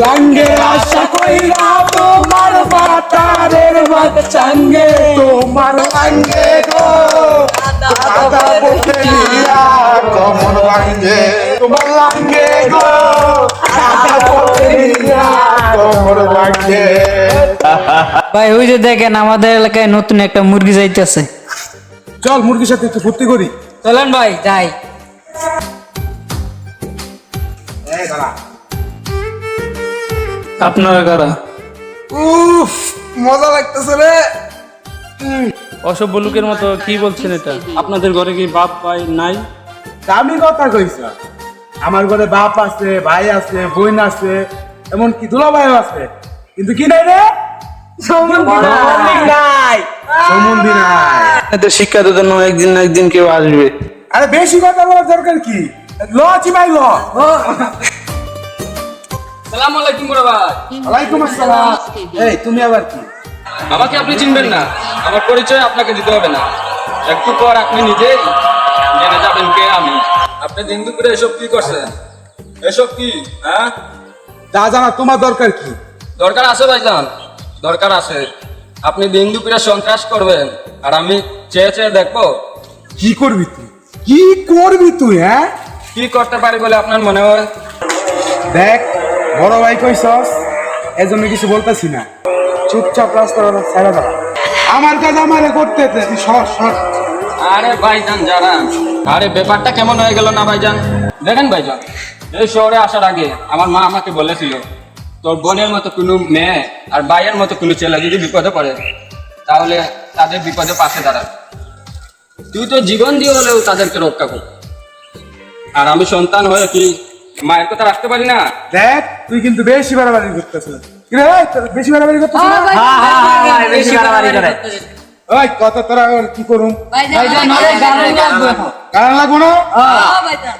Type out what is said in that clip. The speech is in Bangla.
লাঙ্গে আশা কইরা তোমার বাতারের মত চাঙ্গে। তোমার লাঙ্গে গো দাদা বলতে নিয়া কমর ভাঙ্গে তোমার লাঙ্গে গো দাদা বলতে নিয়া কমর ভাঙ্গে ভাই ওই যে দেখেন আমাদের এলাকায় নতুন একটা মুরগি যাইতেছে। চল মুরগির সাথে একটু ফুর্তি করি। চলেন ভাই যাই। এই দাঁড়া। আপনারা কারা? উফ মজা লাগতেছে রে। অসভ্য লোকের মতো কি বলছেন এটা? আপনাদের ঘরে কি বাপ ভাই নাই? দামি কথা কইছ। আমার ঘরে বাপ আছে ভাই আছে বোন আছে এমনকি দুলা ভাইও আছে। কিন্তু কি নাই রে? শিক্ষা তো একদিন না একদিন কেউ আসবে। আরে বেশি কথা বলার দরকার কি? ল চিমাই ল। সালাম আলাইকুম বড় ভাই। ওয়ালাইকুম আসসালাম। এই তুমি আবার কি? আমাকে আপনি চিনবেন না। আমার পরিচয় আপনাকে দিতে হবে না। একটু পর আপনি নিজেই জেনে যাবেন কে আমি। আপনি দিন দুপুরে এসব কি করছেন? এসব কি? হ্যাঁ? যা জানা তোমার দরকার কি? দরকার আছে ভাইজান। দরকার আছে। আপনি দিন দুপুরে সন্ত্রাস করবেন। আর আমি চেয়ে চেয়ে দেখব। কি করবি তুই? কি করবি তুই হ্যাঁ? কি করতে পারি বলে আপনার মনে হয়? দেখ বড় ভাই কইছস? এজন্য কিছু বলতেছি না। চুপচাপ রাস্তা ছেড়ে দাঁড়া আমার কাজ আমারে করতে দে, তুই সর আরে ভাইজান যারা। আরে ব্যাপারটা কেমন হয়ে গেল না ভাইজান? দেখেন ভাইজান এই শহরে আসার আগে আমার মা আমাকে বলেছিল তোর বোনের মতো কোনো মেয়ে আর ভাইয়ের মতো কোনো ছেলে যদি বিপদে পড়ে তাহলে তাদের বিপদে পাশে দাঁড়া তুই তো জীবন দিয়ে হলেও তাদেরকে রক্ষা কর। আর আমি সন্তান হয়ে কি মায়ের কথা রাখতে পারি না দেখ তুই কিন্তু বেশি বাড়াবাড়ি করতেছিস রে বেশি বাড়াবাড়ি করতেছিস না? বেশি বাড়াবাড়ি করে ওই কত তোরা কি করুম ভাইজান গান লাগবে না ভাইজান